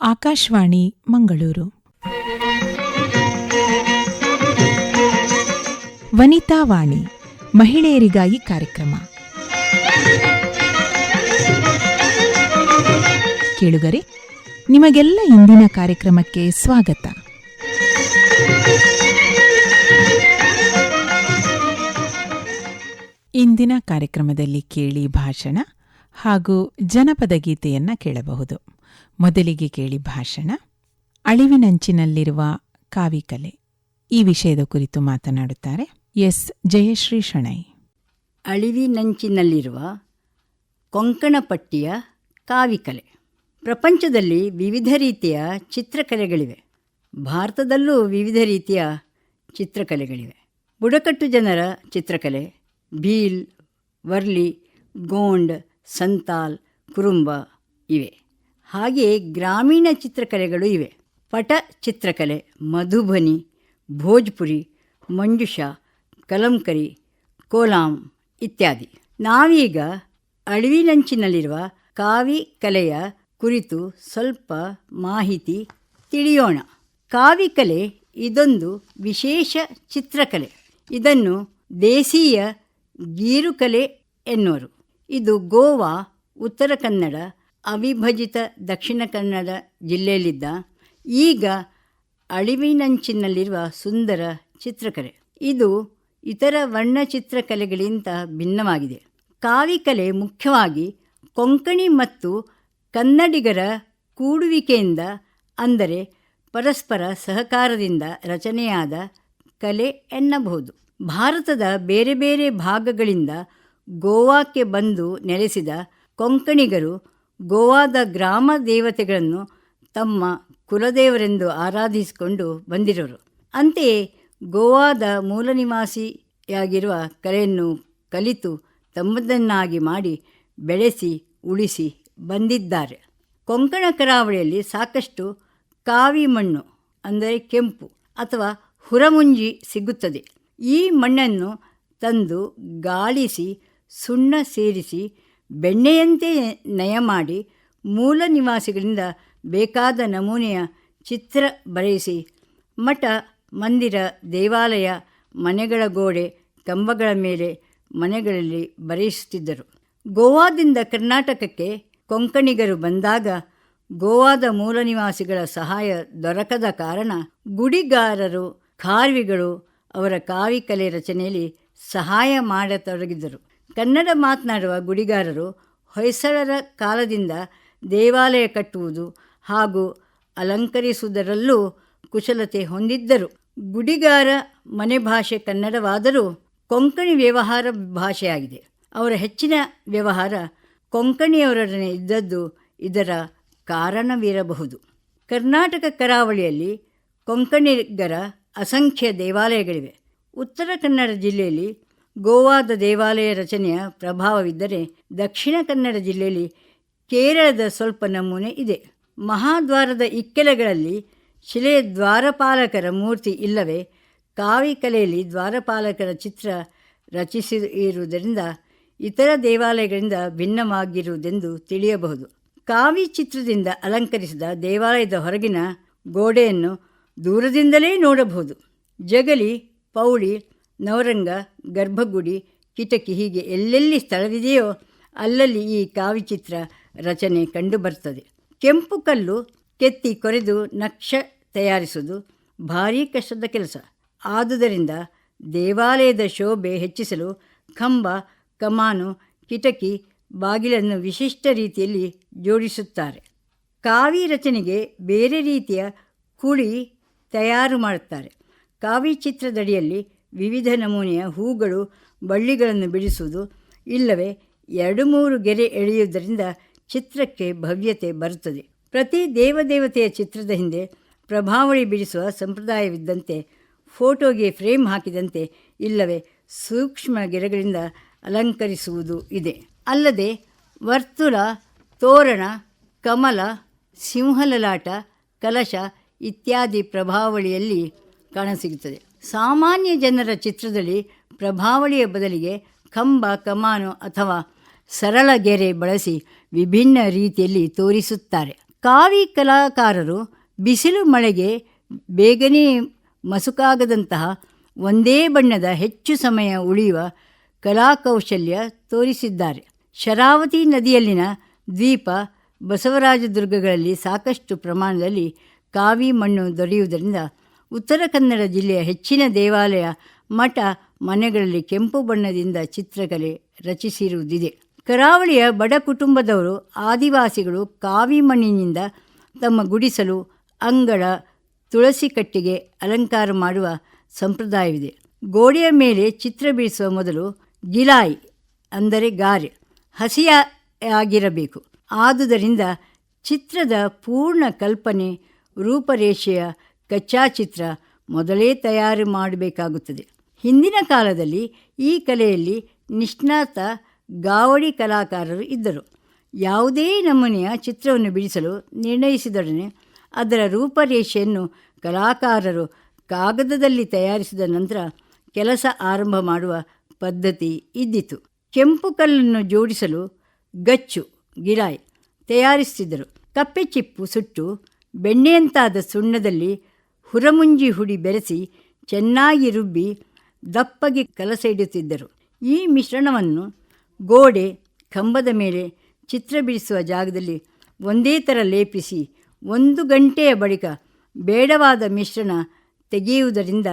ಆಕಾಶವಾಣಿ ಮಂಗಳೂರು. ವನಿತಾ ವಾಣಿ, ಮಹಿಳೆಯರಿಗಾಗಿ ಕಾರ್ಯಕ್ರಮ. ಕೇಳುಗರೆ, ನಿಮಗೆಲ್ಲ ಇಂದಿನ ಕಾರ್ಯಕ್ರಮಕ್ಕೆ ಸ್ವಾಗತ. ಇಂದಿನ ಕಾರ್ಯಕ್ರಮದಲ್ಲಿ ಕೇಳಿ ಭಾಷಣ ಹಾಗೂ ಜನಪದ ಗೀತೆಯನ್ನ ಕೇಳಬಹುದು. ಮೊದಲಿಗೆ ಕೇಳಿ ಭಾಷಣ. ಅಳಿವಿನಂಚಿನಲ್ಲಿರುವ ಕಾವಿಕಲೆ ಈ ವಿಷಯದ ಕುರಿತು ಮಾತನಾಡುತ್ತಾರೆ ಎಸ್. ಜಯಶ್ರೀ ಶಣೈ. ಅಳಿವಿನಂಚಿನಲ್ಲಿರುವ ಕೊಂಕಣಪಟ್ಟಿಯ ಕಾವಿಕಲೆ ಪ್ರಪಂಚದಲ್ಲಿ ವಿವಿಧ ರೀತಿಯ ಚಿತ್ರಕಲೆಗಳಿವೆ. ಭಾರತದಲ್ಲೂ ವಿವಿಧ ರೀತಿಯ ಚಿತ್ರಕಲೆಗಳಿವೆ. ಬುಡಕಟ್ಟು ಜನರ ಚಿತ್ರಕಲೆ, ಭೀಲ್, ವರ್ಲಿ, ಗೋಂಡ್, ಸಂತಾಲ್, ಕುರುಂಬ ಇವೆ. ಹಾಗೆಯೇ ಗ್ರಾಮೀಣ ಚಿತ್ರಕಲೆಗಳು ಇವೆ. ಪಟ ಚಿತ್ರಕಲೆ, ಮಧುಬನಿ, ಭೋಜ್ಪುರಿ, ಮಂಜುಷಾ, ಕಲಂಕರಿ, ಕೋಲಾಂ ಇತ್ಯಾದಿ. ನಾವೀಗ ಅಳಿವಿನಂಚಿನಲ್ಲಿರುವ ಕಾವಿ ಕಲೆಯ ಕುರಿತು ಸ್ವಲ್ಪ ಮಾಹಿತಿ ತಿಳಿಯೋಣ. ಕಾವಿ ಕಲೆ ಇದೊಂದು ವಿಶೇಷ ಚಿತ್ರಕಲೆ. ಇದನ್ನು ದೇಸೀಯ ಗೀರುಕಲೆ ಎನ್ನುವರು. ಇದು ಗೋವಾ, ಉತ್ತರ ಕನ್ನಡ ಅವಿಭಜಿತ ದಕ್ಷಿಣ ಕನ್ನಡ ಜಿಲ್ಲೆಯಲ್ಲಿದ್ದ ಈಗ ಅಳಿವಿನಂಚಿನಲ್ಲಿರುವ ಸುಂದರ ಚಿತ್ರಕಲೆ. ಇದು ಇತರ ವರ್ಣಚಿತ್ರಕಲೆಗಳಿಗಿಂತ ಭಿನ್ನವಾಗಿದೆ. ಕಾವಿಕಲೆ ಮುಖ್ಯವಾಗಿ ಕೊಂಕಣಿ ಮತ್ತು ಕನ್ನಡಿಗರ ಕೂಡುವಿಕೆಯಿಂದ, ಅಂದರೆ ಪರಸ್ಪರ ಸಹಕಾರದಿಂದ ರಚನೆಯಾದ ಕಲೆ ಎನ್ನಬಹುದು. ಭಾರತದ ಬೇರೆ ಬೇರೆ ಭಾಗಗಳಿಂದ ಗೋವಾಕ್ಕೆ ಬಂದು ನೆಲೆಸಿದ ಕೊಂಕಣಿಗರು ಗೋವಾದ ಗ್ರಾಮ ದೇವತೆಗಳನ್ನು ತಮ್ಮ ಕುಲದೇವರೆಂದು ಆರಾಧಿಸಿಕೊಂಡು ಬಂದಿರೋರು ಅಂತೆಯೇ ಗೋವಾದ ಮೂಲ ನಿವಾಸಿಯಾಗಿರುವ ಕಲೆಯನ್ನು ಕಲಿತು ತಮ್ಮದನ್ನಾಗಿ ಮಾಡಿ ಬೆಳೆಸಿ, ಉಳಿಸಿ ಬಂದಿದ್ದಾರೆ. ಕೊಂಕಣ ಕರಾವಳಿಯಲ್ಲಿ ಸಾಕಷ್ಟು ಕಾವಿ ಮಣ್ಣು, ಅಂದರೆ ಕೆಂಪು ಅಥವಾ ಹುರಮುಂಜಿ ಸಿಗುತ್ತದೆ. ಈ ಮಣ್ಣನ್ನು ತಂದು ಗಾಳಿಸಿ, ಸುಣ್ಣ ಸೇರಿಸಿ ಬೆಣ್ಣೆಯಂತೆ ನಯ ಮಾಡಿ ಮೂಲ ನಿವಾಸಿಗಳಿಂದ ಬೇಕಾದ ನಮೂನೆಯ ಚಿತ್ರ ಬರೆಯಿಸಿ ಮಠ, ಮಂದಿರ, ದೇವಾಲಯ, ಮನೆಗಳ ಗೋಡೆ, ಕಂಬಗಳ ಮೇಲೆ ಮನೆಗಳಲ್ಲಿ ಬರೆಯಿಸುತ್ತಿದ್ದರು ಗೋವಾದಿಂದ ಕರ್ನಾಟಕಕ್ಕೆ ಕೊಂಕಣಿಗರು ಬಂದಾಗ ಗೋವಾದ ಮೂಲ ನಿವಾಸಿಗಳ ಸಹಾಯ ದೊರಕದ ಕಾರಣ ಗುಡಿಗಾರರು ಖಾರ್ವಿಗಳು ಅವರ ಕಾವಿಕಲೆ ರಚನೆಯಲ್ಲಿ ಸಹಾಯ ಮಾಡತೊಡಗಿದರು. ಕನ್ನಡ ಮಾತನಾಡುವ ಗುಡಿಗಾರರು ಹೊಯ್ಸಳರ ಕಾಲದಿಂದ ದೇವಾಲಯ ಕಟ್ಟುವುದು ಹಾಗೂ ಅಲಂಕರಿಸುವುದರಲ್ಲೂ ಕುಶಲತೆ ಹೊಂದಿದ್ದರು. ಗುಡಿಗಾರ ಮನೆ ಭಾಷೆ ಕನ್ನಡವಾದರೂ ಕೊಂಕಣಿ ವ್ಯವಹಾರ ಭಾಷೆಯಾಗಿದೆ. ಅವರ ಹೆಚ್ಚಿನ ವ್ಯವಹಾರ ಕೊಂಕಣಿಯವರೊಡನೆ ಇದ್ದದ್ದು ಇದರ ಕಾರಣವಿರಬಹುದು. ಕರ್ನಾಟಕ ಕರಾವಳಿಯಲ್ಲಿ ಕೊಂಕಣಿಗರ ಅಸಂಖ್ಯ ದೇವಾಲಯಗಳಿವೆ. ಉತ್ತರ ಕನ್ನಡ ಜಿಲ್ಲೆಯಲ್ಲಿ ಗೋವಾದ ದೇವಾಲಯ ರಚನೆಯ ಪ್ರಭಾವವಿದ್ದರೆ ದಕ್ಷಿಣ ಕನ್ನಡ ಜಿಲ್ಲೆಯಲ್ಲಿ ಕೇರಳದ ಸ್ವಲ್ಪ ನಮೂನೆ ಇದೆ. ಮಹಾದ್ವಾರದ ಇಕ್ಕೆಲೆಗಳಲ್ಲಿ ಶಿಲೆಯ ದ್ವಾರಪಾಲಕರ ಮೂರ್ತಿ ಇಲ್ಲವೇ? ಕಾವಿ ಕಲೆಯಲ್ಲಿ ದ್ವಾರಪಾಲಕರ ಚಿತ್ರ ರಚಿಸಿರುವುದರಿಂದ ಇತರ ದೇವಾಲಯಗಳಿಂದ ಭಿನ್ನವಾಗಿರುವುದೆಂದು ತಿಳಿಯಬಹುದು. ಕಾವಿ ಚಿತ್ರದಿಂದ ಅಲಂಕರಿಸಿದ ದೇವಾಲಯದ ಹೊರಗಿನ ಗೋಡೆಯನ್ನು ದೂರದಿಂದಲೇ ನೋಡಬಹುದು. ಜಗಲಿ, ಪೌಳಿ ನವರಂಗ, ಗರ್ಭಗುಡಿ, ಕಿಟಕಿ ಹೀಗೆ ಎಲ್ಲೆಲ್ಲಿ ಸ್ಥಳವಿದೆಯೋ ಅಲ್ಲಲ್ಲಿ ಈ ಕಾವಿಚಿತ್ರ ರಚನೆ ಕಂಡುಬರ್ತದೆ. ಕೆಂಪು ಕಲ್ಲು ಕೆತ್ತಿ ಕೊರೆದು ನಕ್ಷ ತಯಾರಿಸುವುದು ಭಾರೀ ಕಷ್ಟದ ಕೆಲಸ. ಆದುದರಿಂದ ದೇವಾಲಯದ ಶೋಭೆ ಹೆಚ್ಚಿಸಲು ಕಂಬ, ಕಮಾನು, ಕಿಟಕಿ, ಬಾಗಿಲನ್ನು ವಿಶಿಷ್ಟ ರೀತಿಯಲ್ಲಿ ಜೋಡಿಸುತ್ತಾರೆ. ಕಾವಿ ರಚನೆಗೆ ಬೇರೆ ರೀತಿಯ ಕುಳಿ ತಯಾರು ಮಾಡುತ್ತಾರೆ. ಕಾವಿ ಚಿತ್ರದಡಿಯಲ್ಲಿ ವಿವಿಧ ನಮೂನೆಯ ಹೂಗಳು ಬಳ್ಳಿಗಳನ್ನು ಬಿಡಿಸುವುದು. ಇಲ್ಲವೇ, ಎರಡು ಮೂರು ಗೆರೆ ಎಳೆಯುವುದರಿಂದ ಚಿತ್ರಕ್ಕೆ ಭವ್ಯತೆ ಬರುತ್ತದೆ. ಪ್ರತಿ ದೇವದೇವತೆಯ ಚಿತ್ರದ ಹಿಂದೆ ಪ್ರಭಾವಳಿ ಬಿಡಿಸುವ ಸಂಪ್ರದಾಯವಿದ್ದಂತೆ, ಫೋಟೋಗೆ ಫ್ರೇಮ್ ಹಾಕಿದಂತೆ, ಇಲ್ಲವೇ, ಸೂಕ್ಷ್ಮ ಗೆರೆಗಳಿಂದ ಅಲಂಕರಿಸುವುದು ಇದೆ. ಅಲ್ಲದೆ, ವರ್ತುಲ, ತೋರಣ, ಕಮಲ, ಸಿಂಹಲಲಾಟ, ಕಲಶ ಇತ್ಯಾದಿ ಪ್ರಭಾವಳಿಯಲ್ಲಿ ಕಾಣಸಿಗುತ್ತದೆ. ಸಾಮಾನ್ಯ ಜನರ ಚಿತ್ರದಲ್ಲಿ ಪ್ರಭಾವಳಿಯ ಬದಲಿಗೆ ಕಂಬ, ಕಮಾನು ಅಥವಾ ಸರಳ ಗೆರೆ ಬಳಸಿ ವಿಭಿನ್ನ ರೀತಿಯಲ್ಲಿ ತೋರಿಸುತ್ತಾರೆ. ಕಾವಿ ಕಲಾಕಾರರು ಬಿಸಿಲು ಮಳೆಗೆ ಬೇಗನೆ ಮಸುಕಾಗದಂತಹ ಒಂದೇ ಬಣ್ಣದ ಹೆಚ್ಚು ಸಮಯ ಉಳಿಯುವ ಕಲಾಕೌಶಲ್ಯ ತೋರಿಸಿದ್ದಾರೆ. ಶರಾವತಿ ನದಿಯಲ್ಲಿನ ದ್ವೀಪ ಬಸವರಾಜ ದುರ್ಗಗಳಲ್ಲಿ ಸಾಕಷ್ಟು ಪ್ರಮಾಣದಲ್ಲಿ ಕಾವಿ ಮಣ್ಣು ದೊರೆಯುವುದರಿಂದ ಉತ್ತರ ಕನ್ನಡ ಜಿಲ್ಲೆಯ ಹೆಚ್ಚಿನ ದೇವಾಲಯ ಮಠ ಮನೆಗಳಲ್ಲಿ ಕೆಂಪು ಬಣ್ಣದಿಂದ ಚಿತ್ರಕಲೆ ರಚಿಸಿರುವುದಿದೆ. ಕರಾವಳಿಯ ಬಡ ಕುಟುಂಬದವರು ಆದಿವಾಸಿಗಳು ಕಾವಿ ಮಣ್ಣಿನಿಂದ ತಮ್ಮ ಗುಡಿಸಲು, ಅಂಗಳ, ತುಳಸಿ ಕಟ್ಟಿಗೆ ಅಲಂಕಾರ ಮಾಡುವ ಸಂಪ್ರದಾಯವಿದೆ. ಗೋಡೆಯ ಮೇಲೆ ಚಿತ್ರ ಬಿಡಿಸುವ ಮೊದಲು ಗಿಲಾಯಿ ಅಂದರೆ ಗಾರೆ, ಹಸಿಯಾಗಿರಬೇಕು. ಆದುದರಿಂದ ಚಿತ್ರದ ಪೂರ್ಣ ಕಲ್ಪನೆ ರೂಪರೇಷೆಯ ಕಚ್ಚಾ ಚಿತ್ರ ಮೊದಲೇ ತಯಾರು ಮಾಡಬೇಕಾಗುತ್ತದೆ. ಹಿಂದಿನ ಕಾಲದಲ್ಲಿ ಈ ಕಲೆಯಲ್ಲಿ ನಿಷ್ಣಾತ ಗಾವಡಿ ಕಲಾಕಾರರು ಇದ್ದರು. ಯಾವುದೇ ನಮೂನೆಯ ಚಿತ್ರವನ್ನು ಬಿಡಿಸಲು ನಿರ್ಣಯಿಸಿದೊಡನೆ ಅದರ ರೂಪರೇಷೆಯನ್ನು ಕಲಾಕಾರರು ಕಾಗದದಲ್ಲಿ ತಯಾರಿಸಿದ ನಂತರ ಕೆಲಸ ಆರಂಭ ಮಾಡುವ ಪದ್ಧತಿ ಇದ್ದಿತು. ಕೆಂಪು ಕಲ್ಲನ್ನು ಜೋಡಿಸಲು ಗಚ್ಚು, ಗಿರಾಯ್ ತಯಾರಿಸುತ್ತಿದ್ದರು. ಕಪ್ಪೆ ಚಿಪ್ಪು ಸುಟ್ಟು ಬೆಣ್ಣೆಯಂತಾದ ಸುಣ್ಣದಲ್ಲಿ ಹುರಮುಂಜಿ ಹುಡಿ ಬೆರೆಸಿ ಚೆನ್ನಾಗಿ ರುಬ್ಬಿ ದಪ್ಪಗೆ ಕಲಸ ಇಡುತ್ತಿದ್ದರು. ಈ ಮಿಶ್ರಣವನ್ನು ಗೋಡೆ, ಕಂಬದ ಮೇಲೆ ಚಿತ್ರ ಬಿಡಿಸುವ ಜಾಗದಲ್ಲಿ ಒಂದೇ ಥರ ಲೇಪಿಸಿ ಒಂದು ಗಂಟೆಯ ಬಳಿಕ ಬೇಡವಾದ ಮಿಶ್ರಣ ತೆಗೆಯುವುದರಿಂದ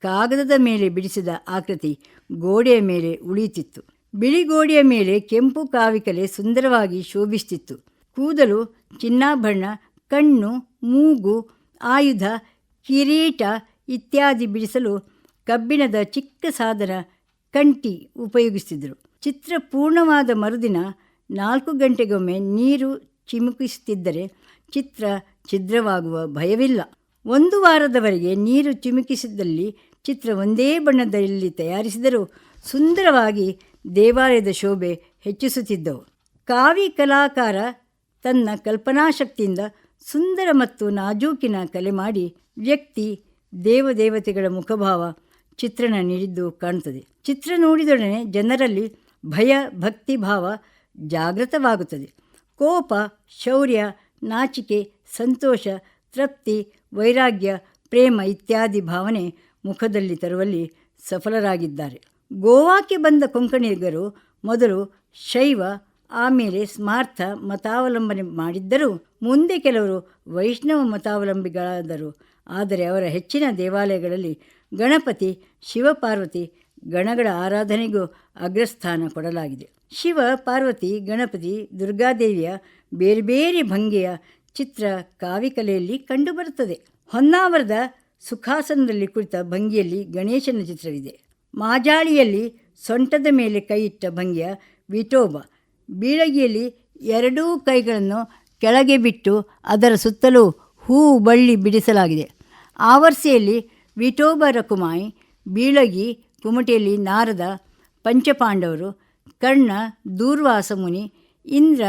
ಕಾಗದದ ಮೇಲೆ ಬಿಡಿಸಿದ ಆಕೃತಿ ಗೋಡೆಯ ಮೇಲೆ ಉಳಿಯುತ್ತಿತ್ತು. ಬಿಳಿ ಗೋಡೆಯ ಮೇಲೆ ಕೆಂಪು ಕಾವಿಕಲೆ ಸುಂದರವಾಗಿ ಶೋಭಿಸುತ್ತಿತ್ತು. ಕೂದಲು, ಚಿನ್ನಾಭರಣ, ಕಣ್ಣು, ಮೂಗು, ಆಯುಧ ಕಿರೀಟ ಇತ್ಯಾದಿ ಬಿಡಿಸಲು ಕಬ್ಬಿಣದ ಚಿಕ್ಕ ಸಾಧನ ಕಂಟಿ ಉಪಯೋಗಿಸುತ್ತಿದ್ದರು ಚಿತ್ರ ಪೂರ್ಣವಾದ ಮರುದಿನ ನಾಲ್ಕು ಗಂಟೆಗೊಮ್ಮೆ ನೀರು ಚಿಮುಕಿಸುತ್ತಿದ್ದರೆ ಚಿತ್ರ ಛಿದ್ರವಾಗುವ ಭಯವಿಲ್ಲ. ಒಂದು ವಾರದವರೆಗೆ ನೀರು ಚಿಮುಕಿಸಿದಲ್ಲಿ ಚಿತ್ರ ಒಂದೇ ಬಣ್ಣದಲ್ಲಿ ತಯಾರಿಸಿದರೂ ಸುಂದರವಾಗಿ ದೇವಾಲಯದ ಶೋಭೆ ಹೆಚ್ಚಿಸುತ್ತಿದ್ದವು. ಕಾವಿ ಕಲಾಕಾರ ತನ್ನ ಕಲ್ಪನಾಶಕ್ತಿಯಿಂದ ಸುಂದರ ಮತ್ತು ನಾಜೂಕಿನ ಕಲೆ ಮಾಡಿ ವ್ಯಕ್ತಿ ದೇವದೇವತೆಗಳ ಮುಖಭಾವ ಚಿತ್ರಣ ನೀಡಿದ್ದು ಕಾಣುತ್ತದೆ. ಚಿತ್ರ ನೋಡಿದೊಡನೆ ಜನರಲ್ಲಿ ಭಯ, ಭಕ್ತಿ ಭಾವ ಜಾಗೃತವಾಗುತ್ತದೆ. ಕೋಪ, ಶೌರ್ಯ, ನಾಚಿಕೆ, ಸಂತೋಷ, ತೃಪ್ತಿ, ವೈರಾಗ್ಯ, ಪ್ರೇಮ ಇತ್ಯಾದಿ ಭಾವನೆ ಮುಖದಲ್ಲಿ ತರುವಲ್ಲಿ ಸಫಲರಾಗಿದ್ದಾರೆ. ಗೋವಾಕ್ಕೆ ಬಂದ ಕೊಂಕಣಿಗರು ಮೊದಲು ಶೈವ ಆಮೇಲೆ ಸ್ಮಾರ್ಥ ಮತಾವಲಂಬನೆ ಮಾಡಿದ್ದರೂ ಮುಂದೆ ಕೆಲವರು ವೈಷ್ಣವ ಮತಾವಲಂಬಿಗಳಾದರು. ಆದರೆ ಅವರ ಹೆಚ್ಚಿನ ದೇವಾಲಯಗಳಲ್ಲಿ ಗಣಪತಿ, ಶಿವಪಾರ್ವತಿ ಗಣಗಳ ಆರಾಧನೆಗೂ ಅಗ್ರಸ್ಥಾನ ಕೊಡಲಾಗಿದೆ. ಶಿವ, ಪಾರ್ವತಿ, ಗಣಪತಿ, ದುರ್ಗಾದೇವಿಯ ಬೇರೆ ಬೇರೆ ಭಂಗಿಯ ಚಿತ್ರ ಕಾವಿಕಲೆಯಲ್ಲಿ ಕಂಡುಬರುತ್ತದೆ. ಹೊನ್ನಾವರದ ಸುಖಾಸನದಲ್ಲಿ ಕುಳಿತ ಭಂಗಿಯಲ್ಲಿ ಗಣೇಶನ ಚಿತ್ರವಿದೆ. ಮಾಜಾಳಿಯಲ್ಲಿ ಸೊಂಟದ ಮೇಲೆ ಕೈಯಿಟ್ಟ ಭಂಗಿಯ ವಿಠೋಬ ಬೀಳಗಿಯಲ್ಲಿ ಎರಡೂ ಕೈಗಳನ್ನು ಕೆಳಗೆ ಬಿಟ್ಟು ಅದರ ಸುತ್ತಲೂ ಹೂ ಬಳ್ಳಿ ಬಿಡಿಸಲಾಗಿದೆ. ಆವರ್ಸೆಯಲ್ಲಿ ವಿಠೋಬರ ಕುಮಾಯಿ, ಬೀಳಗಿ ಕುಮಟೆಯಲ್ಲಿ ನಾರದ ಪಂಚಪಾಂಡವರು, ಕರ್ಣ ದೂರ್ವಾಸ ಮುನಿ, ಇಂದ್ರ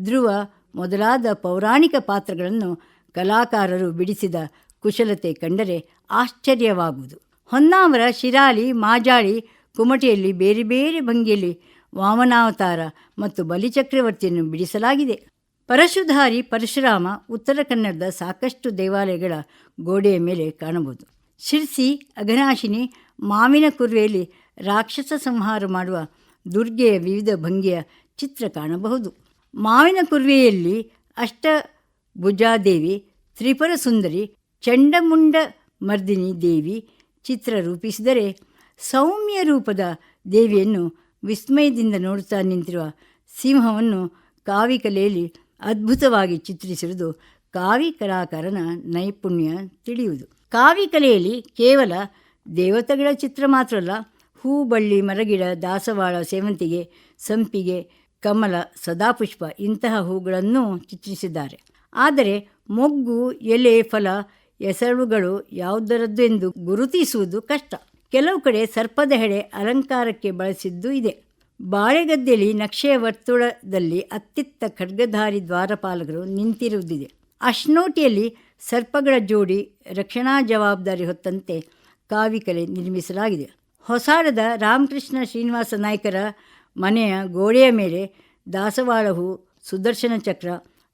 ಧ್ರುವ ಮೊದಲಾದ ಪೌರಾಣಿಕ ಪಾತ್ರಗಳನ್ನು ಕಲಾಕಾರರು ಬಿಡಿಸಿದ ಕುಶಲತೆ ಕಂಡರೆ ಆಶ್ಚರ್ಯವಾಗುವುದು. ಹೊನ್ನಾವರ ಶಿರಾಲಿ, ಮಾಜಾಳಿ ಕುಮಟೆಯಲ್ಲಿ ಬೇರೆ ಬೇರೆ ಭಂಗಿಯಲ್ಲಿ ವಾಮನಾವತಾರ ಮತ್ತು ಬಲಿಚಕ್ರವರ್ತಿಯನ್ನು ಬಿಡಿಸಲಾಗಿದೆ. ಪರಶುಧಾರಿ ಪರಶುರಾಮ ಉತ್ತರ ಕನ್ನಡದ ಸಾಕಷ್ಟು ದೇವಾಲಯಗಳ ಗೋಡೆಯ ಮೇಲೆ ಕಾಣಬಹುದು. ಶಿರ್ಸಿ, ಅಘನಾಶಿನಿ, ಮಾವಿನ ಕುರ್ವೆಯಲ್ಲಿ ರಾಕ್ಷಸ ಸಂಹಾರ ಮಾಡುವ ದುರ್ಗೆಯ ವಿವಿಧ ಭಂಗಿಯ ಚಿತ್ರ ಕಾಣಬಹುದು. ಮಾವಿನ ಕುರ್ವೆಯಲ್ಲಿ ಅಷ್ಟಭುಜಾದೇವಿ, ತ್ರಿಪುರ ಸುಂದರಿ, ಚಂಡಮುಂಡ ಮರ್ದಿನಿ ದೇವಿ ಚಿತ್ರ ರೂಪಿಸಿದರೆ ಸೌಮ್ಯ ರೂಪದ ದೇವಿಯನ್ನು ವಿಸ್ಮಯದಿಂದ ನೋಡುತ್ತಾ ನಿಂತಿರುವ ಸಿಂಹವನ್ನು ಕಾವಿಕಲೆಯಲ್ಲಿ ಅದ್ಭುತವಾಗಿ ಚಿತ್ರಿಸಿರುವುದು ಕಾವಿ ಕಲಾಕಾರನ ನೈಪುಣ್ಯ ತಿಳಿಯುವುದು. ಕಾವಿಕಲೆಯಲ್ಲಿ ಕೇವಲ ದೇವತೆಗಳ ಚಿತ್ರ ಮಾತ್ರ ಅಲ್ಲ ಹೂ ಬಳ್ಳಿ ಮರಗಿಡ, ದಾಸವಾಳ, ಸೇವಂತಿಗೆ, ಸಂಪಿಗೆ, ಕಮಲ, ಸದಾಪುಷ್ಪ ಇಂತಹ ಹೂಗಳನ್ನು ಚಿತ್ರಿಸಿದ್ದಾರೆ. ಆದರೆ ಮೊಗ್ಗು, ಎಲೆ, ಫಲ ಎಸಳುಗಳು ಯಾವುದರದ್ದು ಎಂದು ಗುರುತಿಸುವುದು ಕಷ್ಟ. ಕೆಲವು ಕಡೆ ಸರ್ಪದ ಹೆಡೆ ಅಲಂಕಾರಕ್ಕೆ ಬಳಸಿದ್ದು ಇದೆ. ಬಾಳೆಗದ್ದೆಯಲ್ಲಿ ನಕ್ಷೆಯ ವರ್ತುಳದಲ್ಲಿ ಅತ್ತಿತ್ತ ಖಡ್ಗಧಾರಿ ದ್ವಾರಪಾಲಕರು ನಿಂತಿರುವುದಿದೆ. ಅಶ್ನೋಟಿಯಲ್ಲಿ ಸರ್ಪಗಳ ಜೋಡಿ ರಕ್ಷಣಾ ಜವಾಬ್ದಾರಿ ಹೊತ್ತಂತೆ ಕಾವಿಕಲೆ ನಿರ್ಮಿಸಲಾಗಿದೆ. ಹೊಸಾಡದ ರಾಮಕೃಷ್ಣ ಶ್ರೀನಿವಾಸ ನಾಯ್ಕರ ಮನೆಯ ಗೋಡೆಯ ಮೇಲೆ ದಾಸವಾಳ ಸುದರ್ಶನ ಚಕ್ರ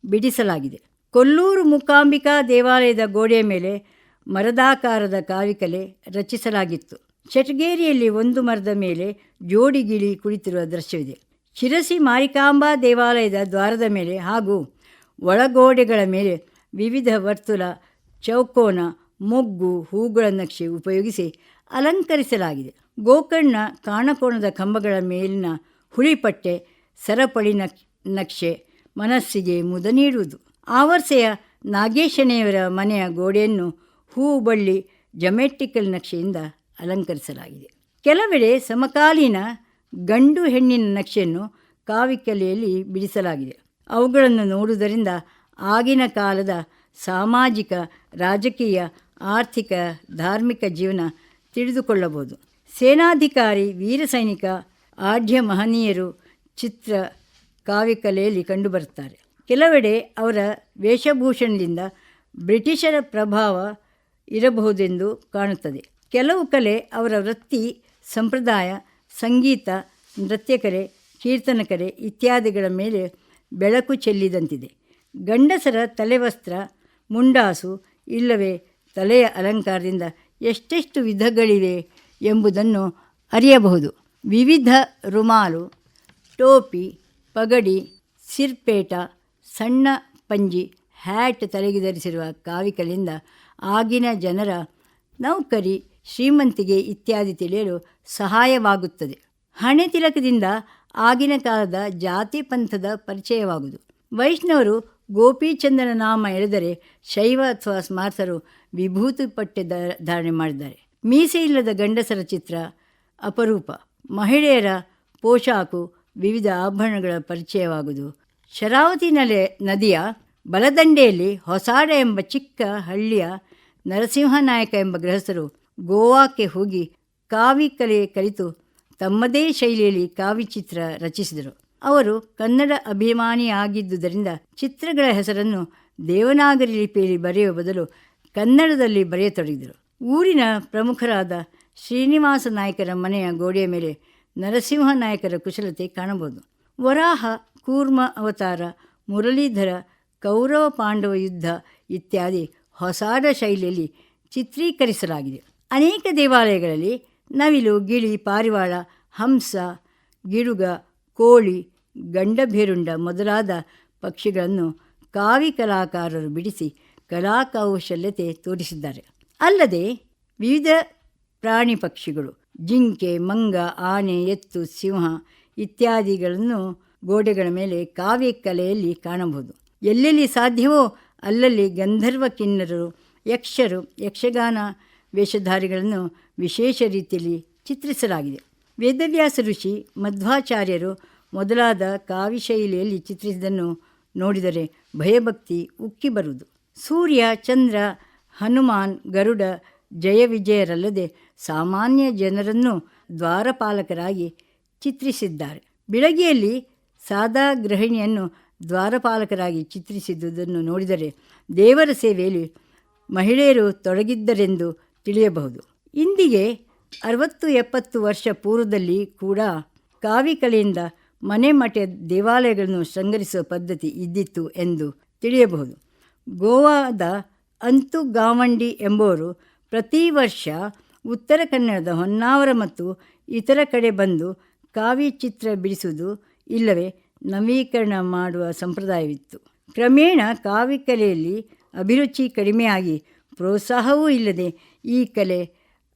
ಬಿಡಿಸಲಾಗಿದೆ. ಕೊಲ್ಲೂರು ಮೂಕಾಂಬಿಕಾ ದೇವಾಲಯದ ಗೋಡೆಯ ಮೇಲೆ ಮರದಾಕಾರದ ಕಾವಿಕಲೆ ರಚಿಸಲಾಗಿತ್ತು. ಚಟಗೇರಿಯಲ್ಲಿ ಒಂದು ಮರದ ಮೇಲೆ ಜೋಡಿಗಿಳಿ ಕುಳಿತಿರುವ ದೃಶ್ಯವಿದೆ. ಶಿರಸಿ ಮಾರಿಕಾಂಬಾ ದೇವಾಲಯದ ದ್ವಾರದ ಮೇಲೆ ಹಾಗೂ ಒಳಗೋಡೆಗಳ ಮೇಲೆ ವಿವಿಧ ವರ್ತುಲ, ಚೌಕೋನ, ಮೊಗ್ಗು, ಹೂಗಳ ನಕ್ಷೆ ಉಪಯೋಗಿಸಿ ಅಲಂಕರಿಸಲಾಗಿದೆ. ಗೋಕರ್ಣ ಕಾಣಕೋಣದ ಕಂಬಗಳ ಮೇಲಿನ ಹುಳಿಪಟ್ಟೆ, ಸರಪಳಿ ನಕ್, ನಕ್ಷೆ ಮನಸ್ಸಿಗೆ ಮುದ ನೀಡುವುದು. ಆವರ್ಸೆಯ ನಾಗೇಶನೆಯವರ ಮನೆಯ ಗೋಡೆಯನ್ನು ಹೂ ಬಳ್ಳಿ ಜೊಮೆಟ್ರಿಕಲ್ ನಕ್ಷೆಯಿಂದ ಅಲಂಕರಿಸಲಾಗಿದೆ. ಕೆಲವೆಡೆ ಸಮಕಾಲೀನ ಗಂಡು ಹೆಣ್ಣಿನ ನಕ್ಷೆಯನ್ನು ಕಾವಿಕಲೆಯಲ್ಲಿ ಬಿಡಿಸಲಾಗಿದೆ. ಅವುಗಳನ್ನು ನೋಡುವುದರಿಂದ ಆಗಿನ ಕಾಲದ ಸಾಮಾಜಿಕ, ರಾಜಕೀಯ, ಆರ್ಥಿಕ, ಧಾರ್ಮಿಕ ಜೀವನ ತಿಳಿದುಕೊಳ್ಳಬಹುದು. ಸೇನಾಧಿಕಾರಿ, ವೀರ ಸೈನಿಕ ಆಢ್ಯ ಮಹನೀಯರು ಚಿತ್ರ ಕಾವ್ಯಕಲೆಯಲ್ಲಿ ಕಂಡುಬರುತ್ತಾರೆ. ಕೆಲವೆಡೆ ಅವರ ವೇಷಭೂಷಣದಿಂದ ಬ್ರಿಟಿಷರ ಪ್ರಭಾವ ಇರಬಹುದೆಂದು ಕಾಣುತ್ತದೆ. ಕೆಲವು ಕಲೆ ಅವರ ವೃತ್ತಿ, ಸಂಪ್ರದಾಯ, ಸಂಗೀತ ನೃತ್ಯಕಲೆ ಕೀರ್ತನಕಲೆ ಇತ್ಯಾದಿಗಳ ಮೇಲೆ ಬೆಳಕು ಚೆಲ್ಲಿದಂತಿದೆ. ಗಂಡಸರ ತಲೆವಸ್ತ್ರ, ಮುಂಡಾಸು ಇಲ್ಲವೇ ತಲೆಯ ಅಲಂಕಾರದಿಂದ ಎಷ್ಟೆಷ್ಟು ವಿಧಗಳಿವೆ ಎಂಬುದನ್ನು ಅರಿಯಬಹುದು. ವಿವಿಧ ರುಮಾಲು, ಟೋಪಿ, ಪಗಡಿ, ಸಿರ್ಪೇಟ, ಸಣ್ಣ ಪಂಜಿ, ಹ್ಯಾಟ್ ತಲೆಗೆ ಧರಿಸಿರುವ ಕಾವಿಕಲೆಯಿಂದ ಆಗಿನ ಜನರ ನೌಕರಿ ಶ್ರೀಮಂತಿಗೆ ಇತ್ಯಾದಿ ತಿಳಿಯಲು ಸಹಾಯವಾಗುತ್ತದೆ. ಹಣೆ ತಿಲಕದಿಂದ ಆಗಿನ ಕಾಲದ ಜಾತಿ ಪಂಥದ ಪರಿಚಯವಾಗುವುದು. ವೈಷ್ಣವರು ಗೋಪಿಚಂದನ ನಾಮ ಎಳೆದರೆ ಶೈವ ಅಥವಾ ಸ್ಮಾರ್ಥರು ವಿಭೂತಿ ಪಟ್ಟೆ ಧಾರಣೆ ಮಾಡಿದ್ದಾರೆ. ಮೀಸೆ ಇಲ್ಲದ ಗಂಡಸರ ಚಿತ್ರ ಅಪರೂಪ. ಮಹಿಳೆಯರ ಪೋಷಾಕು ವಿವಿಧ ಆಭರಣಗಳ ಪರಿಚಯವಾಗುವುದು. ಶರಾವತಿ ನಲೆ, ನದಿಯ ಬಲದಂಡೆಯಲ್ಲಿ ಹೊಸಾಡ ಎಂಬ ಚಿಕ್ಕ ಹಳ್ಳಿಯ ನರಸಿಂಹನಾಯಕ ಎಂಬ ಗೃಹಸ್ಥರು ಗೋವಾಕ್ಕೆ ಹೋಗಿ ಕಾವಿ ಕಲೆ ಕಲಿತು ತಮ್ಮದೇ ಶೈಲಿಯಲ್ಲಿ ಕಾವಿ ಚಿತ್ರ ರಚಿಸಿದರು. ಅವರು ಕನ್ನಡ ಅಭಿಮಾನಿಯಾಗಿದ್ದುದರಿಂದ ಚಿತ್ರಗಳ ಹೆಸರನ್ನು ದೇವನಾಗರಿ ಲಿಪಿಯಲ್ಲಿ ಬರೆಯುವ ಬದಲು ಕನ್ನಡದಲ್ಲಿ ಬರೆಯತೊಡಗಿದರು. ಊರಿನ ಪ್ರಮುಖರಾದ ಶ್ರೀನಿವಾಸ ನಾಯಕರ ಮನೆಯ ಗೋಡೆಯ ಮೇಲೆ ನರಸಿಂಹ ನಾಯಕರ ಕುಶಲತೆ ಕಾಣಬಹುದು. ವರಾಹ, ಕೂರ್ಮ ಅವತಾರ, ಮುರಳೀಧರ ಕೌರವ ಪಾಂಡವ ಯುದ್ಧ ಇತ್ಯಾದಿ ಹೊಸಾದ ಶೈಲಿಯಲ್ಲಿ ಚಿತ್ರೀಕರಿಸಲಾಗಿದೆ. ಅನೇಕ ದೇವಾಲಯಗಳಲ್ಲಿ ನವಿಲು, ಗಿಳಿ, ಪಾರಿವಾಳ, ಹಂಸ, ಗಿಡುಗ, ಕೋಳಿ, ಗಂಡಭೇರುಂಡ ಮೊದಲಾದ ಪಕ್ಷಿಗಳನ್ನು ಕಾವಿ ಕಲಾಕಾರರು ಬಿಡಿಸಿ ಕಲಾಕೌಶಲ್ಯತೆ ತೋರಿಸಿದ್ದಾರೆ. ಅಲ್ಲದೆ ವಿವಿಧ ಪ್ರಾಣಿ ಪಕ್ಷಿಗಳು, ಜಿಂಕೆ, ಮಂಗ, ಆನೆ, ಎತ್ತು, ಸಿಂಹ ಇತ್ಯಾದಿಗಳನ್ನು ಗೋಡೆಗಳ ಮೇಲೆ ಕಾವ್ಯ ಕಲೆಯಲ್ಲಿ ಕಾಣಬಹುದು. ಎಲ್ಲೆಲ್ಲಿ ಸಾಧ್ಯವೋ ಅಲ್ಲಲ್ಲಿ ಗಂಧರ್ವ ಕಿನ್ನರರು, ಯಕ್ಷರು, ಯಕ್ಷಗಾನ ವೇಷಧಾರಿಗಳನ್ನು ವಿಶೇಷ ರೀತಿಯಲ್ಲಿ ಚಿತ್ರಿಸಲಾಗಿದೆ. ವೇದವ್ಯಾಸ ಋಷಿ ಮಧ್ವಾಚಾರ್ಯರು ಮೊದಲಾದ ಕಾವ್ಯ ಶೈಲಿಯಲ್ಲಿ ಚಿತ್ರಿಸಿದ್ದನ್ನು ನೋಡಿದರೆ ಭಯಭಕ್ತಿ ಉಕ್ಕಿ ಬರುವುದು. ಸೂರ್ಯ, ಚಂದ್ರ, ಹನುಮಾನ್, ಗರುಡ, ಜಯ ವಿಜಯರಲ್ಲದೆ ಸಾಮಾನ್ಯ ಜನರನ್ನು ದ್ವಾರಪಾಲಕರಾಗಿ ಚಿತ್ರಿಸಿದ್ದಾರೆ. ಬಿಳಗಿಯಲ್ಲಿ ಸಾದಾ ಗೃಹಿಣಿಯನ್ನು ದ್ವಾರಪಾಲಕರಾಗಿ ಚಿತ್ರಿಸಿದುದನ್ನು ನೋಡಿದರೆ ದೇವರ ಸೇವೆಯಲ್ಲಿ ಮಹಿಳೆಯರು ತೊಡಗಿದ್ದರೆಂದು ತಿಳಿಯಬಹುದು. ಇಂದಿಗೆ ಅರವತ್ತು ಎಪ್ಪತ್ತು ವರ್ಷ ಪೂರ್ವದಲ್ಲಿ ಕೂಡ ಕಾವಿಕಲೆಯಿಂದ ಮನೆ ಮಠ ದೇವಾಲಯಗಳನ್ನು ಶೃಂಗರಿಸುವ ಪದ್ಧತಿ ಇದ್ದಿತ್ತು ಎಂದು ತಿಳಿಯಬಹುದು. ಗೋವಾದ ಅಂತು ಗಾವಂಡಿ ಎಂಬುವರು ಪ್ರತಿ ವರ್ಷ ಉತ್ತರ ಕನ್ನಡದ ಹೊನ್ನಾವರ ಮತ್ತು ಇತರ ಕಡೆ ಬಂದು ಕಾವಿ ಚಿತ್ರ ಬಿಡಿಸುವುದು ಇಲ್ಲವೇ? ನವೀಕರಣ ಮಾಡುವ ಸಂಪ್ರದಾಯವಿತ್ತು. ಕ್ರಮೇಣ ಕಾವಿಕಲೆಯಲ್ಲಿ ಅಭಿರುಚಿ ಕಡಿಮೆಯಾಗಿ ಪ್ರೋತ್ಸಾಹವೂ ಇಲ್ಲದೆ ಈ ಕಲೆ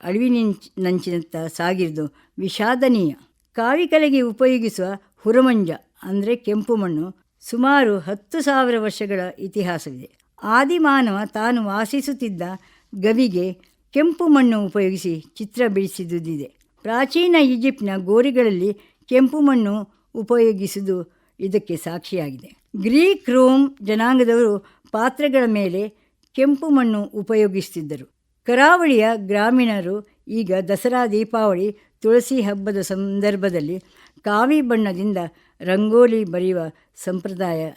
ಅಳಿವಿನಿಂಚ್ ನಂಚಿನತ್ತ ಸಾಗಿರುವುದು ವಿಷಾದನೀಯ. ಕಾವಿಕಲೆಗೆ ಉಪಯೋಗಿಸುವ ಹುರಮಂಜ ಅಂದರೆ ಕೆಂಪು ಮಣ್ಣು ಸುಮಾರು ಹತ್ತು ಸಾವಿರ ವರ್ಷಗಳ ಇತಿಹಾಸವಿದೆ. ಆದಿಮಾನವ ತಾನು ವಾಸಿಸುತ್ತಿದ್ದ ಗವಿಗೆ ಕೆಂಪು ಮಣ್ಣು ಉಪಯೋಗಿಸಿ ಚಿತ್ರ ಬಿಡಿಸಿದುದಿದೆ. ಪ್ರಾಚೀನ ಈಜಿಪ್ಟ್ನ ಗೋರಿಗಳಲ್ಲಿ ಕೆಂಪು ಮಣ್ಣು ಉಪಯೋಗಿಸುವುದು ಇದಕ್ಕೆ ಸಾಕ್ಷಿಯಾಗಿದೆ. ಗ್ರೀಕ್, ರೋಮ್ ಜನಾಂಗದವರು ಪಾತ್ರೆಗಳ ಮೇಲೆ ಕೆಂಪು ಮಣ್ಣು ಉಪಯೋಗಿಸುತ್ತಿದ್ದರು ಕರಾವಳಿಯ ಗ್ರಾಮೀಣರು ಈಗ ದಸರಾ, ದೀಪಾವಳಿ, ತುಳಸಿ ಹಬ್ಬದ ಸಂದರ್ಭದಲ್ಲಿ ಕಾವಿ ಬಣ್ಣದಿಂದ ರಂಗೋಲಿ ಬರೆಯುವ ಸಂಪ್ರದಾಯ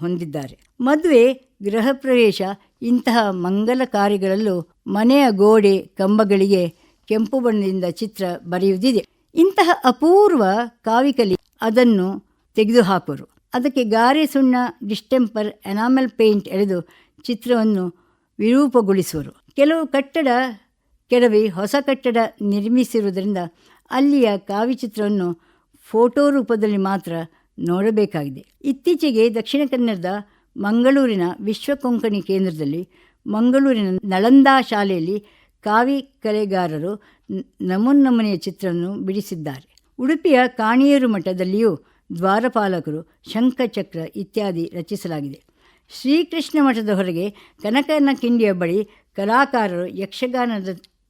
ಹೊಂದಿದ್ದಾರೆ. ಮದುವೆ, ಗೃಹ ಪ್ರವೇಶ ಇಂತಹ ಮಂಗಲ ಕಾರ್ಯಗಳಲ್ಲೂ ಮನೆಯ ಗೋಡೆ, ಕಂಬಗಳಿಗೆ ಕೆಂಪು ಬಣ್ಣದಿಂದ ಚಿತ್ರ ಬರೆಯುವುದಿದೆ. ಇಂತಹ ಅಪೂರ್ವ ಕಾವಿಕಲಿ ಅದನ್ನು ತೆಗೆದುಹಾಕುವರು ಅದಕ್ಕೆ ಗಾರೆ ಸುಣ್ಣ, ಡಿಸ್ಟೆಂಪರ್, ಎನಾಮಲ್ ಪೇಂಟ್ ಎಳೆದು ಚಿತ್ರವನ್ನು ವಿರೂಪಗೊಳಿಸುವರು. ಕೆಲವು ಕಟ್ಟಡ ಕೆಡವಿ ಹೊಸ ಕಟ್ಟಡ ನಿರ್ಮಿಸಿರುವುದರಿಂದ ಅಲ್ಲಿಯ ಕಾವಿಚಿತ್ರವನ್ನು ಫೋಟೋ ರೂಪದಲ್ಲಿ ಮಾತ್ರ ನೋಡಬೇಕಾಗಿದೆ. ಇತ್ತೀಚೆಗೆ ದಕ್ಷಿಣ ಕನ್ನಡದ ಮಂಗಳೂರಿನ ವಿಶ್ವ ಕೊಂಕಣಿ ಕೇಂದ್ರದಲ್ಲಿ ಮಂಗಳೂರಿನ ನಳಂದಾ ಶಾಲೆಯಲ್ಲಿ ಕಾವಿ ಕಲೆಗಾರರು ನಮೋನ್ನಮನೆಯ ಚಿತ್ರವನ್ನು ಬಿಡಿಸಿದ್ದಾರೆ. ಉಡುಪಿಯ ಕಾಣಿಯೂರು ಮಠದಲ್ಲಿಯೂ ದ್ವಾರಪಾಲಕರು ಶಂಖಚಕ್ರ ಇತ್ಯಾದಿ ರಚಿಸಲಾಗಿದೆ. ಶ್ರೀಕೃಷ್ಣ ಮಠದ ಹೊರಗೆ ಕನಕನ ಕಿಂಡಿಯ ಬಳಿ ಕಲಾಕಾರರು ಯಕ್ಷಗಾನ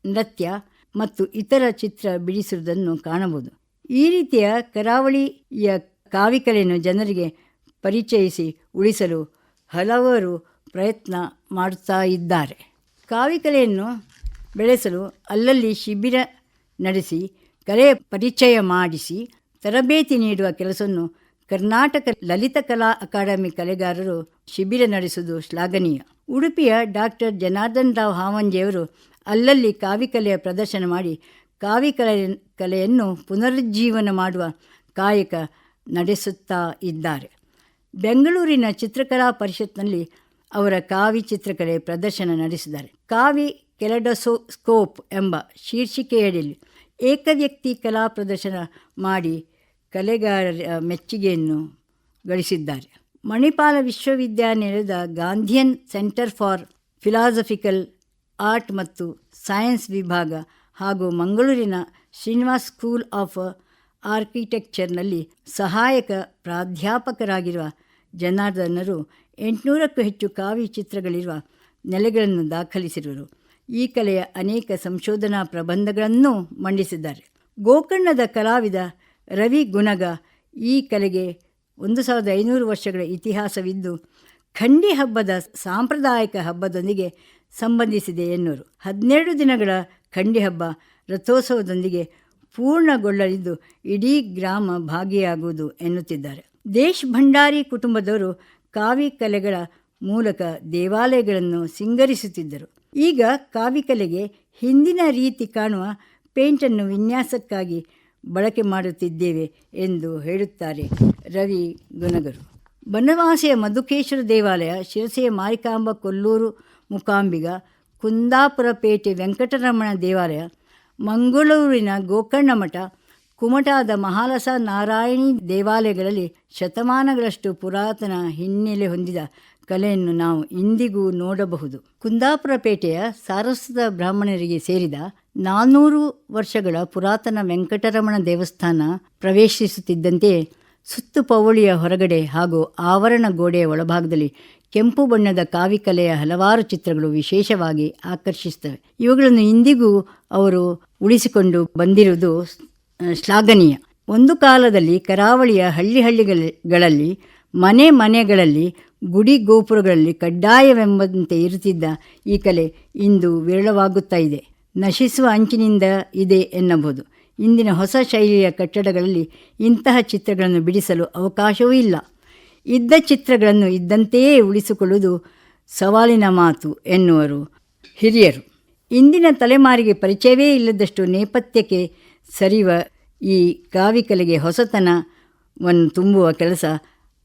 ನೃತ್ಯ ಮತ್ತು ಇತರ ಚಿತ್ರ ಬಿಡಿಸುವುದನ್ನು ಕಾಣಬಹುದು. ಈ ರೀತಿಯ ಕರಾವಳಿಯ ಕಾವಿಕಲೆಯನ್ನು ಜನರಿಗೆ ಪರಿಚಯಿಸಿ ಉಳಿಸಲು ಹಲವರು ಪ್ರಯತ್ನ ಮಾಡುತ್ತಾ ಇದ್ದಾರೆ. ಕಾವಿಕಲೆಯನ್ನು ಬೆಳೆಸಲು ಅಲ್ಲಲ್ಲಿ ಶಿಬಿರ ನಡೆಸಿ ಕಲೆಯ ಪರಿಚಯ ಮಾಡಿಸಿ ತರಬೇತಿ ನೀಡುವ ಕೆಲಸವನ್ನು ಕರ್ನಾಟಕ ಲಲಿತ ಕಲಾ ಅಕಾಡೆಮಿ ಕಲೆಗಾರರು ಶಿಬಿರ ನಡೆಸುವುದು ಶ್ಲಾಘನೀಯ. ಉಡುಪಿಯ ಡಾಕ್ಟರ್ ಜನಾರ್ದನ್ ರಾವ್ ಹಾವಂಜಿಯವರು ಅಲ್ಲಲ್ಲಿ ಕಾವಿಕಲೆಯ ಪ್ರದರ್ಶನ ಮಾಡಿ ಕಾವಿಕಲೆ ಕಲೆಯನ್ನು ಪುನರುಜ್ಜೀವನ ಮಾಡುವ ಕಾಯಕ ನಡೆಸುತ್ತಾ ಇದ್ದಾರೆ. ಬೆಂಗಳೂರಿನ ಚಿತ್ರಕಲಾ ಪರಿಷತ್ನಲ್ಲಿ ಅವರ ಕಾವಿ ಚಿತ್ರಕಲೆ ಪ್ರದರ್ಶನ ನಡೆಸಿದ್ದಾರೆ. ಕಾವಿ ಕೆಲಡೋಸ್ಕೋಪ್ ಎಂಬ ಶೀರ್ಷಿಕೆಯಡಿಯಲ್ಲಿ ಏಕವ್ಯಕ್ತಿ ಕಲಾ ಪ್ರದರ್ಶನ ಮಾಡಿ ಕಲೆಗಾರರ ಮೆಚ್ಚುಗೆಯನ್ನು ಗಳಿಸಿದ್ದಾರೆ. ಮಣಿಪಾಲ ವಿಶ್ವವಿದ್ಯಾನಿಲಯದ Gandhian centre for philosophical art ಮತ್ತು ಸೈನ್ಸ್ ವಿಭಾಗ ಹಾಗೂ ಮಂಗಳೂರಿನ ಶ್ರೀನಿವಾಸ್ ಸ್ಕೂಲ್ ಆಫ್ ಆರ್ಕಿಟೆಕ್ಚರ್ನಲ್ಲಿ ಸಹಾಯಕ ಪ್ರಾಧ್ಯಾಪಕರಾಗಿರುವ ಜನಾರ್ದನರು ಎಂಟುನೂರಕ್ಕೂ ಹೆಚ್ಚು ಕಾವ್ಯ ಚಿತ್ರಗಳಿರುವ ನೆಲೆಗಳನ್ನು ದಾಖಲಿಸಿರುವರು. ಈ ಕಲೆಯ ಅನೇಕ ಸಂಶೋಧನಾ ಪ್ರಬಂಧಗಳನ್ನು ಮಂಡಿಸಿದ್ದಾರೆ. ಗೋಕರ್ಣದ ಕಲಾವಿದ ರವಿ ಗುಣಗ ಈ ಕಲೆಗೆ ಒಂದು ಸಾವಿರದ ಐನೂರು ವರ್ಷಗಳ ಇತಿಹಾಸವಿದ್ದು, ಖಂಡಿ ಹಬ್ಬದ ಸಾಂಪ್ರದಾಯಿಕ ಹಬ್ಬದೊಂದಿಗೆ ಸಂಬಂಧಿಸಿದೆ ಎನ್ನುವರು ಹದಿನೆರಡು ದಿನಗಳ ಖಂಡಿ ಹಬ್ಬ ರಥೋತ್ಸವದೊಂದಿಗೆ ಪೂರ್ಣಗೊಳ್ಳಲಿದ್ದು ಇಡೀ ಗ್ರಾಮ ಭಾಗಿಯಾಗುವುದು ಎನ್ನುತ್ತಿದ್ದಾರೆ. ದೇಶ್ ಭಂಡಾರಿ ಕುಟುಂಬದವರು ಕಾವಿ ಕಲೆಗಳ ಮೂಲಕ ದೇವಾಲಯಗಳನ್ನು ಸಿಂಗರಿಸುತ್ತಿದ್ದರು. ಈಗ ಕಾವಿಕಲೆಗೆ ಹಿಂದಿನ ರೀತಿ ಕಾಣುವ ಪೇಂಟನ್ನು ವಿನ್ಯಾಸಕ್ಕಾಗಿ ಬಳಕೆ ಮಾಡುತ್ತಿದ್ದೇವೆ ಎಂದು ಹೇಳುತ್ತಾರೆ ರವಿ ಗುಣಗರು ಬನವಾಸಿಯ ಮಧುಕೇಶ್ವರ ದೇವಾಲಯ ಶಿರಸೆಯ ಮಾರಿಕಾಂಬ ಕೊಲ್ಲೂರು ಮುಕಾಂಬಿಗ, ಕುಂದಾಪುರ ಪೇಟೆ ವೆಂಕಟರಮಣ ದೇವಾಲಯ, ಮಂಗಳೂರಿನ ಗೋಕರ್ಣ ಮಠ, ಕುಮಟಾದ ಮಹಾಲಸ ನಾರಾಯಣಿ ದೇವಾಲಯಗಳಲ್ಲಿ ಶತಮಾನಗಳಷ್ಟು ಪುರಾತನ ಹಿನ್ನೆಲೆ ಹೊಂದಿದ ಕಲೆಯನ್ನು ನಾವು ಇಂದಿಗೂ ನೋಡಬಹುದು. ಕುಂದಾಪುರ ಪೇಟೆಯ ಸಾರಸ್ವತ ಬ್ರಾಹ್ಮಣರಿಗೆ ಸೇರಿದ ನಾನ್ನೂರು ವರ್ಷಗಳ ಪುರಾತನ ವೆಂಕಟರಮಣ ದೇವಸ್ಥಾನ ಪ್ರವೇಶಿಸುತ್ತಿದ್ದಂತೆ ಸುತ್ತು ಪವಳಿಯ ಹೊರಗಡೆ ಹಾಗೂ ಆವರಣ ಗೋಡೆಯ ಒಳಭಾಗದಲ್ಲಿ ಕೆಂಪು ಬಣ್ಣದ ಕಾವಿಕಲೆಯ ಹಲವಾರು ಚಿತ್ರಗಳು ವಿಶೇಷವಾಗಿ ಆಕರ್ಷಿಸುತ್ತವೆ. ಇವುಗಳನ್ನು ಇಂದಿಗೂ ಅವರು ಉಳಿಸಿಕೊಂಡು ಬಂದಿರುವುದು ಶ್ಲಾಘನೀಯ. ಒಂದು ಕಾಲದಲ್ಲಿ ಕರಾವಳಿಯ ಹಳ್ಳಿ ಹಳ್ಳಿಗಳಲ್ಲಿ ಮನೆ ಮನೆಗಳಲ್ಲಿ ಗುಡಿ ಗೋಪುರಗಳಲ್ಲಿ ಕಡ್ಡಾಯವೆಂಬಂತೆ ಇರುತ್ತಿದ್ದ ಈ ಕಲೆ ಇಂದು ವಿರಳವಾಗುತ್ತಾ ಇದೆ. ನಶಿಸುವ ಅಂಚಿನಿಂದ ಇದೆ ಎನ್ನಬಹುದು. ಇಂದಿನ ಹೊಸ ಶೈಲಿಯ ಕಟ್ಟಡಗಳಲ್ಲಿ ಇಂತಹ ಚಿತ್ರಗಳನ್ನು ಬಿಡಿಸಲು ಅವಕಾಶವೂ ಇಲ್ಲ. ಇದ್ದ ಚಿತ್ರಗಳನ್ನು ಇದ್ದಂತೆಯೇ ಉಳಿಸಿಕೊಳ್ಳುವುದು ಸವಾಲಿನ ಮಾತು ಎನ್ನುವರು ಹಿರಿಯರು. ಇಂದಿನ ತಲೆಮಾರಿಗೆ ಪರಿಚಯವೇ ಇಲ್ಲದಷ್ಟು ನೇಪಥ್ಯಕ್ಕೆ ಸರಿಯುವ ಈ ಕಾವಿಕಲೆಗೆ ಹೊಸತನವನ್ನು ತುಂಬುವ ಕೆಲಸ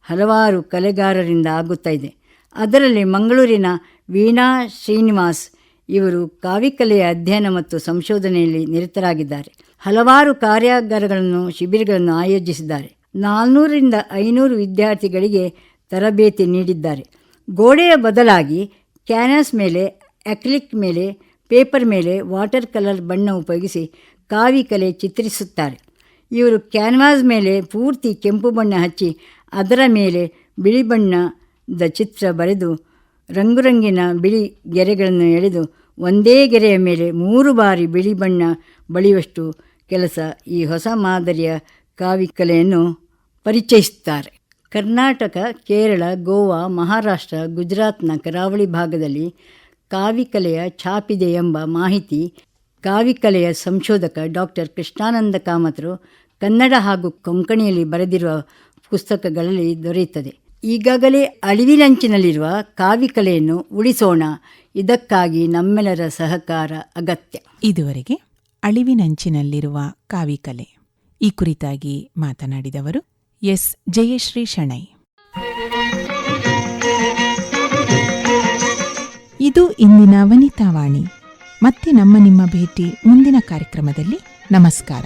ಹಲವಾರು ಕಲೆಗಾರರಿಂದ ಆಗುತ್ತಾ ಇದೆ. ಅದರಲ್ಲಿ ಮಂಗಳೂರಿನ ವೀಣಾ ಶ್ರೀನಿವಾಸ್ ಇವರು ಕಾವಿಕಲೆಯ ಅಧ್ಯಯನ ಮತ್ತು ಸಂಶೋಧನೆಯಲ್ಲಿ ನಿರತರಾಗಿದ್ದಾರೆ. ಹಲವಾರು ಕಾರ್ಯಾಗಾರಗಳನ್ನು, ಶಿಬಿರಗಳನ್ನು ಆಯೋಜಿಸಿದ್ದಾರೆ. ನಾಲ್ನೂರರಿಂದ ಐನೂರು ವಿದ್ಯಾರ್ಥಿಗಳಿಗೆ ತರಬೇತಿ ನೀಡಿದ್ದಾರೆ. ಗೋಡೆಯ ಬದಲಾಗಿ ಕ್ಯಾನ್ವಾಸ್ ಮೇಲೆ ಅಕ್ಲಿಕ್ ಮೇಲೆ, ಪೇಪರ್ ಮೇಲೆ ವಾಟರ್ ಕಲರ್ ಬಣ್ಣ ಉಪಯೋಗಿಸಿ ಕಾವಿ ಕಲೆ ಚಿತ್ರಿಸುತ್ತಾರೆ. ಇವರು ಕ್ಯಾನ್ವಾಸ್ ಮೇಲೆ ಪೂರ್ತಿ ಕೆಂಪು ಬಣ್ಣ ಹಚ್ಚಿ ಅದರ ಮೇಲೆ ಬಿಳಿ ಬಣ್ಣದ ಚಿತ್ರ ಬರೆದು ರಂಗುರಂಗಿನ ಬಿಳಿ ಗೆರೆಗಳನ್ನು ಎಳೆದು ಒಂದೇ ಗೆರೆಯ ಮೇಲೆ ಮೂರು ಬಾರಿ ಬಿಳಿ ಬಣ್ಣ ಬಳಿಯುವಷ್ಟು ಕೆಲಸ ಈ ಹೊಸ ಮಾದರಿಯ ಕಾವಿಕಲೆಯನ್ನು ಪರಿಚಯಿಸುತ್ತಾರೆ. ಕರ್ನಾಟಕ, ಕೇರಳ, ಗೋವಾ, ಮಹಾರಾಷ್ಟ್ರ, ಗುಜರಾತ್ನ ಕರಾವಳಿ ಭಾಗದಲ್ಲಿ ಕಾವಿಕಲೆಯ ಛಾಪಿದೆ ಎಂಬ ಮಾಹಿತಿ ಕಾವಿಕಲೆಯ ಸಂಶೋಧಕ ಡಾಕ್ಟರ್ ಕೃಷ್ಣಾನಂದ ಕಾಮತರು ಕನ್ನಡ ಹಾಗೂ ಕೊಂಕಣಿಯಲ್ಲಿ ಬರೆದಿರುವ ಪುಸ್ತಕಗಳಲ್ಲಿ ದೊರೆಯುತ್ತದೆ. ಈಗಾಗಲೇ ಅಳಿವಿನಂಚಿನಲ್ಲಿರುವ ಕಾವಿಕಲೆಯನ್ನು ಉಳಿಸೋಣ. ಇದಕ್ಕಾಗಿ ನಮ್ಮೆಲ್ಲರ ಸಹಕಾರ ಅಗತ್ಯ. ಇದುವರೆಗೆ ಅಳಿವಿನಂಚಿನಲ್ಲಿರುವ ಕಾವಿಕಲೆ ಈ ಕುರಿತಾಗಿ ಮಾತನಾಡಿದವರು ಎಸ್. ಜಯಶ್ರೀ ಶಣೈ. ಇದು ಇಂದಿನ ವನಿತಾ ವಾಣಿ. ಮತ್ತೆ ನಮ್ಮ ನಿಮ್ಮ ಭೇಟಿ ಮುಂದಿನ ಕಾರ್ಯಕ್ರಮದಲ್ಲಿ. ನಮಸ್ಕಾರ.